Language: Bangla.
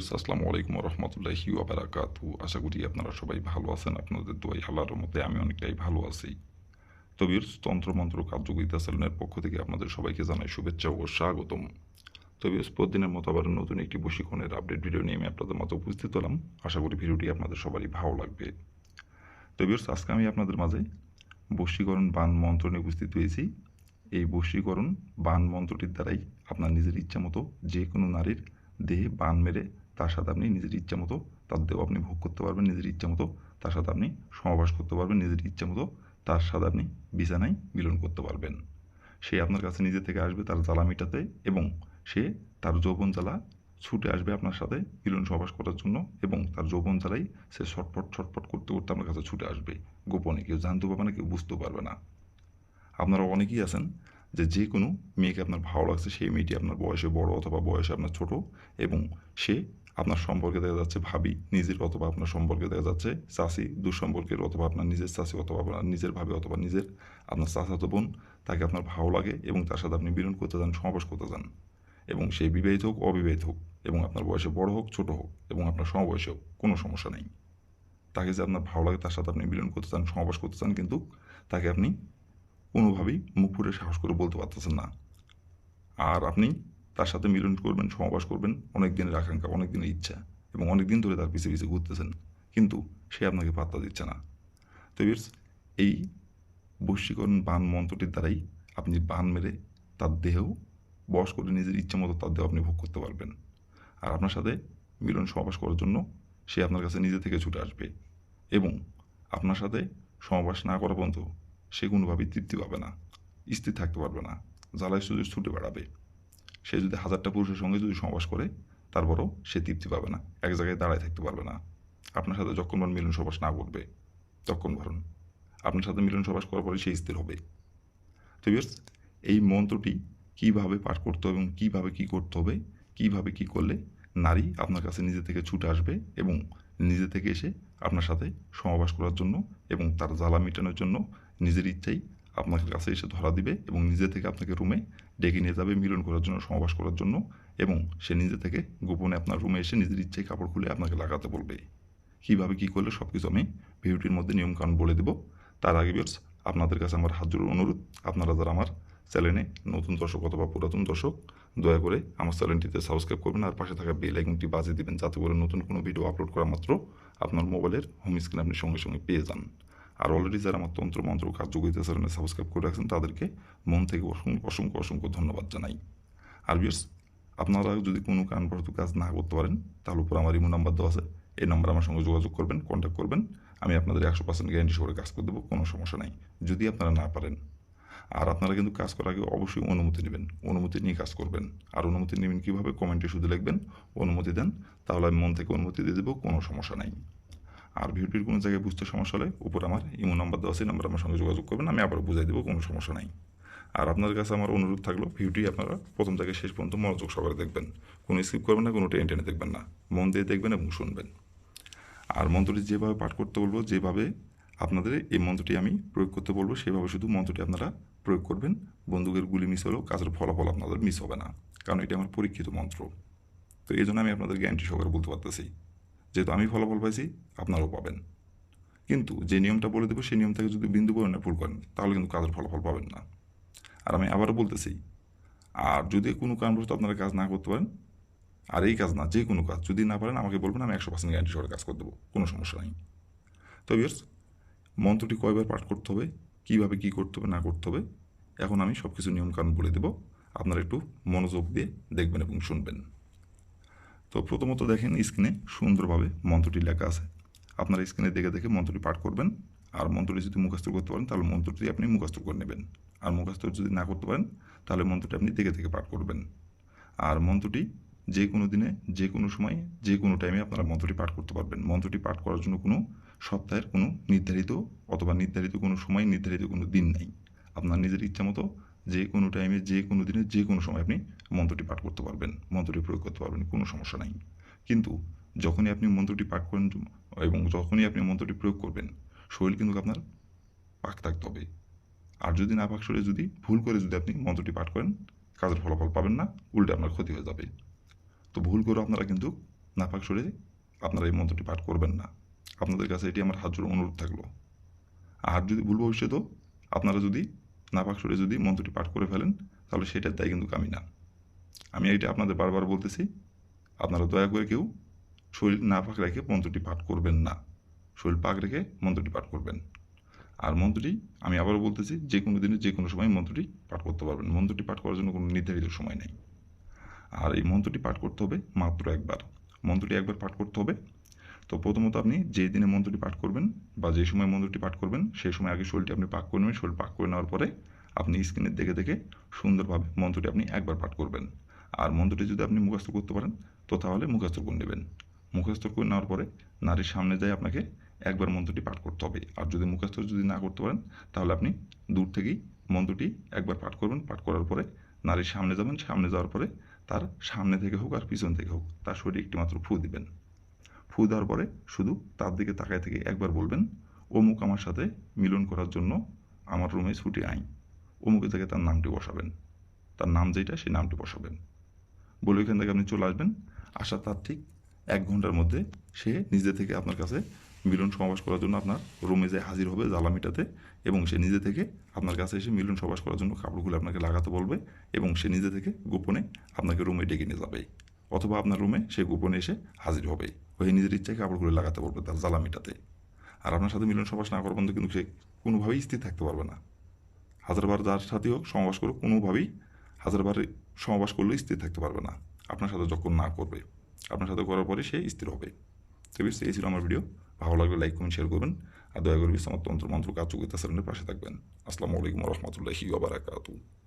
তবির আসসালামু আলাইকুম রহমতুল্লাহি ওবারাকাতু আশা করি আপনারা সবাই ভালো আছেন, আপনাদের দোয়াই আল্লাহর মতে আমি অনেকটাই ভালো আছি। তবির তন্ত্রমন্ত্র কার্যকরিতা সেলনের পক্ষ থেকে আপনাদের সবাইকে জানাই শুভেচ্ছা ও স্বাগতম। তবির প্রতিদিনের মতো আবার নতুন একটি বশীকরণের আপডেট ভিডিও নিয়ে আমি আপনাদের মতো উপস্থিত হলাম। আশা করি ভিডিওটি আপনাদের সবারই ভালো লাগবে। তবির আজকে আমি আপনাদের মাঝে বশীকরণ বান মন্ত্র নিয়ে উপস্থিত হয়েছি। এই বশীকরণ বান মন্ত্রটির দ্বারাই আপনার নিজের ইচ্ছা মতো যে কোনো নারীর দেহে বান মেরে তার সাথে আপনি নিজের ইচ্ছা মতো তার দেহ আপনি ভোগ করতে পারবেন, নিজের ইচ্ছা মতো তার সাথে আপনি সমাবাস করতে পারবেন, নিজের ইচ্ছা মতো তার সাথে আপনি বিছানায় মিলন করতে পারবেন। সে আপনার কাছে নিজে থেকে আসবে তার জ্বালা মেটাতে এবং সে তার যৌবন জ্বালা ছুটে আসবে আপনার সাথে মিলন সহবাস করার জন্য এবং তার যৌবন জ্বালাই সে ছটপট ছটপট করতে করতে আপনার কাছে ছুটে আসবে। গোপনে কেউ জানতে পারবে না, কেউ বুঝতেও পারবে না। আপনারা অনেকেই আছেন যে যে কোনো মেয়েকে আপনার ভালো লাগছে, সেই মেয়েটি আপনার বয়সে বড় অথবা বয়সে আপনার ছোট এবং সে আপনার সম্পর্কে দেখা যাচ্ছে ভাবি নিজের অথবা আপনার সম্পর্কে দেখা যাচ্ছে চাষি দুঃসম্পর্কের অথবা আপনার নিজের চাষি অথবা আপনার নিজের ভাবি অথবা নিজের আপনার চাচাতো বোন, তাকে আপনার ভালো লাগে এবং তার সাথে আপনি মিলন করতে যান সমাবেশ করতে যান এবং সেই বিবাহিত হোক, অবিবাহিত হোক এবং আপনার বয়সে বড় হোক, ছোট হোক এবং আপনার সমবয়সী হোক, কোনো সমস্যা নেই। তাকে যে আপনার ভালো লাগে তার সাথে আপনি মিলন করতে চান, সমাবেশ করতে চান কিন্তু তাকে আপনি কোনোভাবেই মুখ ফুটে সাহস করে বলতে পারতেছেন না। আর আপনি তার সাথে মিলন করবেন সমাবাস করবেন, অনেক দিনের আকাঙ্ক্ষা, অনেক দিনের ইচ্ছা এবং অনেক দিন ধরে তার পিছিয়ে পিছিয়ে ঘুরতেছেন। কিন্তু সে আপনাকে পাত্তা দিচ্ছে না। তো এই বশীকরণ বান মন্ত্রটির দ্বারাই আপনি বান মেরে তার দেহেও বস করে নিজের ইচ্ছা মতো তার দেহ আপনি ভোগ করতে পারবেন। আর আপনার সাথে মিলন সমাবাস করার জন্য সে আপনার কাছে নিজে থেকে ছুটে আসবে এবং আপনার সাথে সমাবাস না করা পর্যন্ত সে কোনোভাবেই তৃপ্তি পাবে না, স্থির থাকতে পারবে না, জ্বালায় সুযোগ ছুটে বেড়াবে। সে যদি হাজারটা পুরুষের সঙ্গে যদি সমাবাস করে, তারপরও সে তৃপ্তি পাবে না। এক জায়গায় দাঁড়ায় থাকতে পারবে না। আপনার সাথে যখন যখনবার মিলন সবাস না করবে, তখন ভরণ আপনার সাথে মিলন সবাস করার পরে সে স্থির হবে। তো এই মন্ত্রটি কীভাবে পাঠ করতে হবে এবং কীভাবে কী করতে হবে, কীভাবে কি করলে নারী আপনার কাছে নিজে থেকে ছুটে আসবে এবং নিজে থেকে এসে আপনার সাথে সমাবাস করার জন্য এবং তার জ্বালা মেটানোর জন্য নিজের ইচ্ছাই আপনার কাছে এসে ধরা দিবে এবং নিজে থেকে আপনাকে রুমে ডেকে নিয়ে যাবে মিলন করার জন্য সমাবাস করার জন্য এবং সে নিজে থেকে গোপনে আপনার রুমে এসে নিজের ইচ্ছায় কাপড় খুলে আপনাকে লাগাতে বলবে। কীভাবে কী করলে সব কিছু আমি ভিডিওটির মধ্যে নিয়মকানুন বলে দেবো? তার আগে বিয়ার্স আপনাদের কাছে আমার হাত জোড়ার অনুরোধ, আপনারা যারা আমার চ্যানেলে নতুন দর্শক অথবা পুরাতন দর্শক, দয়া করে আমার চ্যানেলটিতে সাবস্ক্রাইব করবেন আর পাশে থাকা বেল আইকনটি বাজিয়ে দেবেন যাতে করে নতুন কোনো ভিডিও আপলোড করা মাত্র আপনার মোবাইলের হোম স্ক্রিনে আপনি সঙ্গে সঙ্গে পেয়ে যান। আর অলরেডি যারা আমার তন্ত্র মন্ত্র কার্যকরিতা চ্যানেলে সাবস্ক্রাইব করে রাখছেন, তাদেরকে মন থেকে অসংখ্য অসংখ্য অসংখ্য ধন্যবাদ জানাই। আর বিয়ার্স আপনারা যদি কোনো কারণবশত কাজ না করতে পারেন, তাহলে উপর আমার ইমো নাম্বার দেওয়া আছে। এই নাম্বারে আমার সঙ্গে যোগাযোগ করবেন কন্ট্যাক্ট করবেন। আমি আপনাদের একশো পার্সেন্ট গ্যারান্টি সহকারে কাজ করে দেবো, কোনো সমস্যা নাই। যদি আপনারা না পারেন, আর আপনারা কিন্তু কাজ করার আগে অবশ্যই অনুমতি নেবেন, অনুমতি নিয়ে কাজ করবেন। আর অনুমতি নেবেন কীভাবে? কমেন্টে শুধু লিখবেন, অনুমতি দেন, তাহলে আমি মন থেকে অনুমতি দিয়ে দেবো, কোনো সমস্যা নাই। আর ভিডিওটির কোনো জায়গায় বুঝতে সমস্যা হলে উপর আমার ইমো নাম্বার দেওয়া আছে নাম্বার আমার সঙ্গে যোগাযোগ করবেন, আমি আবার বুঝাই দেবো, কোনো সমস্যা নাই। আর আপনার কাছে আমার অনুরোধ থাকল ভিডিওটি আপনারা প্রথম থেকে শেষ পর্যন্ত মনোযোগ সহকারে দেখবেন। কোনো স্কিপ করবেন না, কোনো টেনে টেনে দেখবেন না। মন দিয়ে দেখবেন এবং শুনবেন। আর মন্ত্রটি যেভাবে পাঠ করতে বলব, যেভাবে আপনাদের এই মন্ত্রটি আমি প্রয়োগ করতে বলব, সেভাবে শুধু মন্ত্রটি আপনারা প্রয়োগ করবেন। বন্দুকের গুলি মিস হলেও কাজের ফলাফল আপনাদের মিস হবে না, কারণ এটি আমার পরীক্ষিত মন্ত্র। তো এই জন্য আমি আপনাদের গ্যারান্টি সহকারে বলতে পারতেছি। যেহেতু আমি ফলাফল পাইছি, আপনারাও পাবেন। কিন্তু যে নিয়মটা বলে দেবো, সেই নিয়ম থেকে যদি বিন্দু পরিমাণে ভুল করেন, তাহলে কিন্তু কাজের ফলাফল পাবেন না। আর আমি আবারও বলতেছি, আর যদি কোনো কারণবশত আপনারা কাজ না করতে পারেন, আর এই কাজ না, যে কোনো কাজ যদি না পারেন, আমাকে বলবেন, আমি একশো পার্সেন্ট গ্যারান্টি সহকারে কাজ করে দেবো, কোনো সমস্যা নেই। তো বিয়ার্স মন্ত্রটি কয়বার পাঠ করতে হবে, কীভাবে কী করতে হবে, না করতে হবে, এখন আমি সব কিছু নিয়মকানুন বলে দেবো। আপনারা একটু মনোযোগ দিয়ে দেখবেন এবং শুনবেন। তো প্রথমত দেখেন স্ক্রিনে সুন্দরভাবে মন্ত্রটি লেখা আছে। আপনারা স্ক্রিনে দেখে দেখে মন্ত্রটি পাঠ করবেন। আর মন্ত্রটি যদি মুখস্থ করতে পারেন, তাহলে মন্ত্রটি আপনি মুখস্থ করে নেবেন। আর মুখস্থ যদি না করতে পারেন, তাহলে মন্ত্রটি আপনি দেখে দেখে পাঠ করবেন। আর মন্ত্রটি যে কোনো দিনে, যে কোনো সময়, যে কোনো টাইমে আপনারা মন্ত্রটি পাঠ করতে পারবেন। মন্ত্রটি পাঠ করার জন্য কোনো সপ্তাহের কোনো নির্ধারিত অথবা নির্ধারিত কোনো সময়, নির্ধারিত কোনো দিন নেই। আপনার নিজের ইচ্ছা মতো যে কোনো টাইমে যে কোনো দিনে, যে কোনো সময় আপনি মন্ত্রটি পাঠ করতে পারবেন। মন্ত্রটি প্রয়োগ করতে পারবেন, কোনো সমস্যা নাই। কিন্তু যখনই আপনি মন্ত্রটি পাঠ করেন এবং যখনই আপনি মন্ত্রটি প্রয়োগ করবেন, শরীর কিন্তু আপনার পাক থাকতে হবে। আর যদি না পাক শরীরে, যদি ভুল করে যদি আপনি মন্ত্রটি পাঠ করেন, কাজের ফলাফল পাবেন না, উল্টে আপনার ক্ষতি হয়ে যাবে। তো ভুল করে আপনারা কিন্তু না নাপাক শরীরে আপনারা এই মন্ত্রটি পাঠ করবেন না। আপনাদের কাছে এটি আমার হাত জোড় অনুরোধ থাকল। আর যদি ভুল ভবিষ্যতেও আপনারা যদি নাপাক শরীরে যদি মন্ত্রটি পাঠ করে ফেলেন, তাহলে সেটার দায় কিন্তু আমি না আমি এটা আপনাদের বারবার বলতেছি, আপনারা দয়া করে কেউ শরীর না পাক রেখে মন্ত্রটি পাঠ করবেন না। শরীর পাক রেখে মন্ত্রটি পাঠ করবেন। আর মন্ত্রটি, আমি আবারও বলতেছি, যে কোনো দিনে যে কোনো সময় মন্ত্রটি পাঠ করতে পারবেন। মন্ত্রটি পাঠ করার জন্য কোনো নির্ধারিত সময় নেই। আর এই মন্ত্রটি পাঠ করতে হবে মাত্র একবার। মন্ত্রটি একবার পাঠ করতে হবে তো প্রথমত আপনি যে দিনে মন্ত্রটি পাঠ করবেন বা যে সময় মন্ত্রটি পাঠ করবেন, সেই সময় আগে শরীরটি আপনি পাক করে নেবেন। শরীর পাক করে নেওয়ার পরে আপনি স্ক্রিনে দেখে দেখে সুন্দরভাবে মন্ত্রটি আপনি একবার পাঠ করবেন। আর মন্ত্রটি যদি আপনি মুখস্থ করতে পারেন, তো তাহলে মুখস্থ করে নেবেন। মুখস্থ করে নেওয়ার পরে নারীর সামনে যায় আপনাকে একবার মন্ত্রটি পাঠ করতে হবে। আর যদি মুখস্থ যদি না করতে পারেন, তাহলে আপনি দূর থেকেই মন্ত্রটি একবার পাঠ করবেন। পাঠ করার পরে নারীর সামনে যাবেন। সামনে যাওয়ার পরে তার সামনে থেকে হোক আর পিছন থেকে হোক, তার শরীরে একটি মাত্র ফু দিবেন। ফু দেওয়ার পরে শুধু তার দিকে তাকায় থেকে একবার বলবেন, অমুক আমার সাথে মিলন করার জন্য আমার রুমে ছুটি আইন। অমুকে থেকে তার নামটি বসাবেন। তার নাম যেটা সেই নামটি বসাবেন। বলে ওইখান থেকে আপনি চলে আসবেন। আসা তার ঠিক এক ঘণ্টার মধ্যে সে নিজে থেকে আপনার কাছে মিলন সমাবেশ করার জন্য আপনার রুমে যে হাজির হবে জ্বালামিটাতে এবং সে নিজে থেকে আপনার কাছে এসে মিলন সমাবেশ করার জন্য কাপড়গুলো আপনাকে লাগাতে বলবে এবং সে নিজে থেকে গোপনে আপনাকে রুমে ডেকে নিয়ে যাবে। অথবা আপনার রুমে সে গোপনে এসে হাজির হবে। ওই নিজের ইচ্ছায় কাপড়গুলো লাগাতে পারবে তার জ্বালামিটাতে। আর আপনার সাথে মিলন সমাবেশ না করার পর্যন্ত কিন্তু সে কোনোভাবেই স্থির থাকতে পারবে না। হাজারবার যার সাথে হোক সমাবেশ করুক, কোনোভাবেই হাজারবার সমাবেশ করলে স্থির থাকতে পারবে না। আপনার সাথে যখন না করবে, আপনার সাথে করার পরে সে স্থির হবে। তো বেশ, এই ছিল আমার ভিডিও। ভালো লাগলে লাইক, কমেন্ট শেয়ার করবেন। আর দয়া করে বিশ্বনাথ তন্ত্র মন্ত্র কাজ চুকিতা পাশে থাকবেন। আসসালামু আলাইকুম রহমতুল্লাহি বারাকাতু